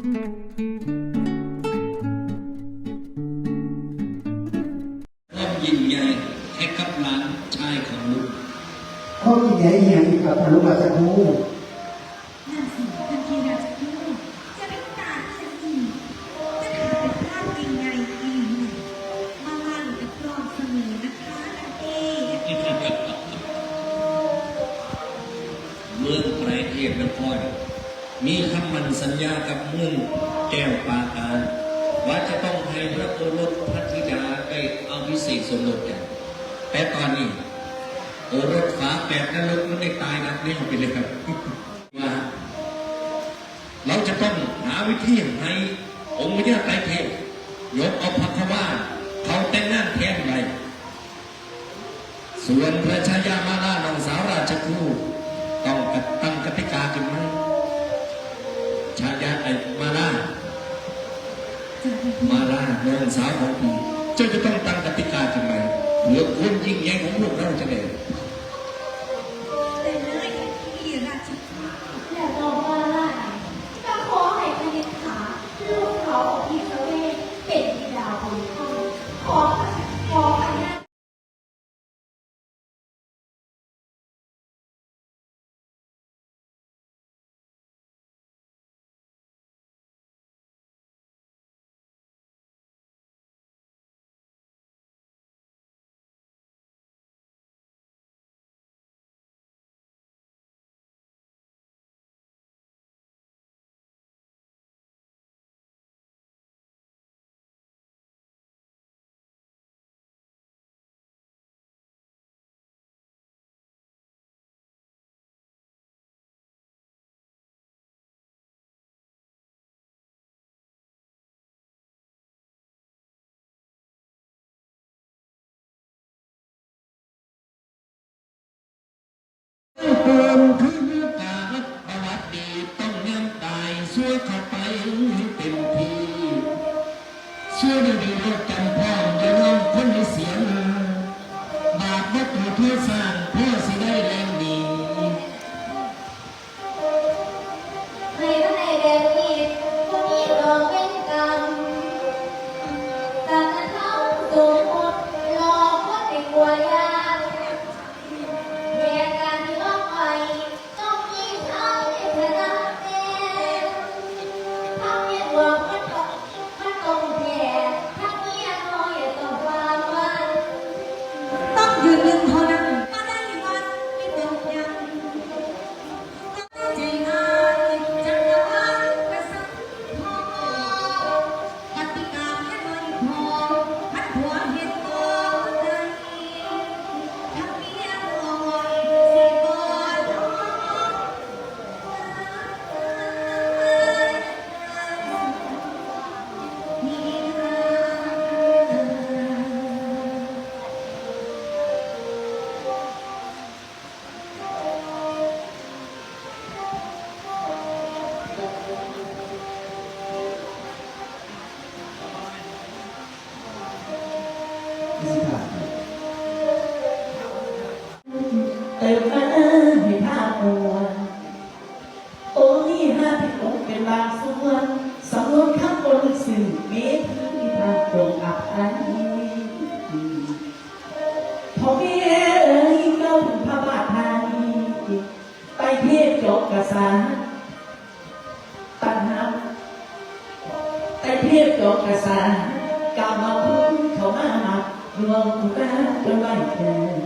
ความยิ่งใหญ่ให้กับหลานชายของลุงข้อที่ใหญ่อย่างกับทะลุมาสักครู่นั่นสิทันทีเราจะพูดจะไม่ตาที่จะอีกจะขายเป็นภาพจริงไงอีกมาลาหรือเป็นกรอนเสมอนะคะนันเองเมืองไตรเทพนคร มีคำมันสัญญากับมืองแก้วปาการว่าจะต้องให้พระโอรสพระธิดาได้เอาพิเศษสมรสกันแต่ตอนนี้โอรสฝาแปดนรกมันได้ตายนักแน่ไปเลยครับว่าเราจะต้องหาวิธีให้องค์พระไตรเทพยกเอาพักวาเขาแต่งงานแทนไปส่วนพระชายามาลาน้องสาวราชครู มาลาน้องสาวของพี่เจ้าจะต้องตั้งกติกาทำไมาเพื่อคนยิ่งใหญ่ของพวกเราจะได้ how it looked. เติมมาให้ภาพมวลโอ้ยห้าที่ตกเป็นบางส่วนสำนวนคำบนลึกซึ้งเมตที่ทางตรงอับอันพอแม่เอ๋ยเก้าถึงพระบาทไทยไปเทศจบกษาตัณหาไปเทศจบกษากาวมาพุ่งเข้ามาหัก รวมตาจนไม่เกิน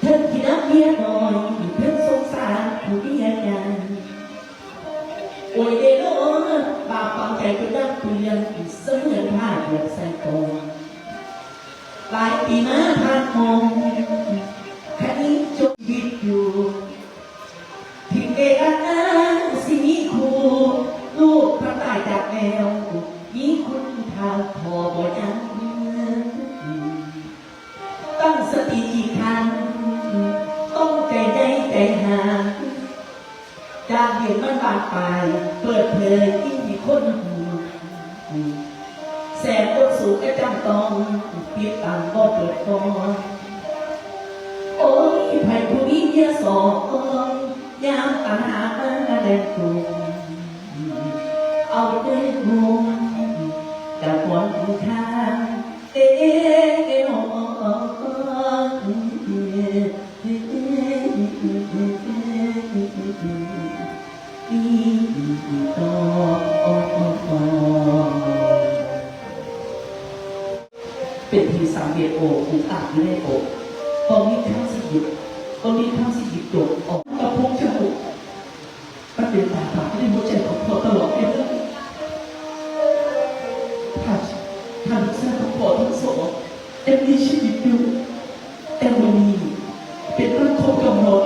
เธอที่รักเมียน้อยเพื่อสงสารผู้เมียใหญ่โอ้ยเดโลบาปความใจก็นักเปลี่ยนเสมือนผ้าเดือดใส่กองหลายปีมาผ่านมอง กี่ครั้งต้องใจได้ใจหาจากเห็นมันบาดปลายเปิดเผยที่มีคนหูแสงตัวสูงก็จำตองปิดตางบ่เปิดฟอโอ้ยไผ่ผู้มีเยอสองยามปัญหามาแดงตัวเอาด้วยงงแต่ควรคุณค่า เป็นทีสามเดียโออุกอาจไม่ได้โอตอนนี้ข้าสิบตอนนี้ข้าสิบโดดออกกับพวกเจ้ามันเป็นตาบาปในหัวใจของพ่อตลอดเวลาถ้าถ้าลูกสาวของพ่อทั้งสองยังมีชีวิตอยู่แต่วันนี้เป็นวันครบกำหนด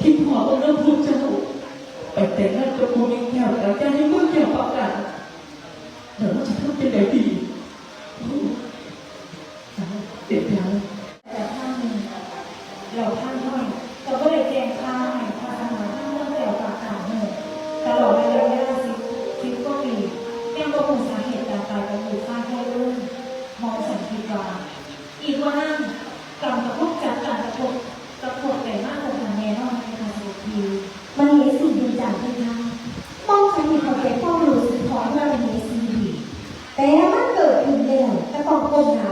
ที่พ่อต้องเริ่มพูดเจ้าไปแต่งงานกับผู้หญิงแก้วแต่ยังให้เมื่อแก้วปากกันเดี๋ยวเราจะทำเป็นไงดี เราท่านด้วยเราก็เลยแกงข้าวทานอาหารที่เรื่องแต่ปากกาเหนื่อยตลอดระยะเวลาซิบสิบกว่าปีแม่ก็คงสาเหตุการตายของหมูข้าแค่รุ่นมองสังคีวาอีกว่านั่นกำกับพวกจัดการกระทบกระทบแต่มากกว่าแน่นอนในทางสุขีมันเหตุสิ่งดีจากที่นั่นมองใช้มีความเป็นต้องรู้สึกของเราในสิ่งดีแต่มันเกิดขึ้นแล้วแต่ต้องก้มหา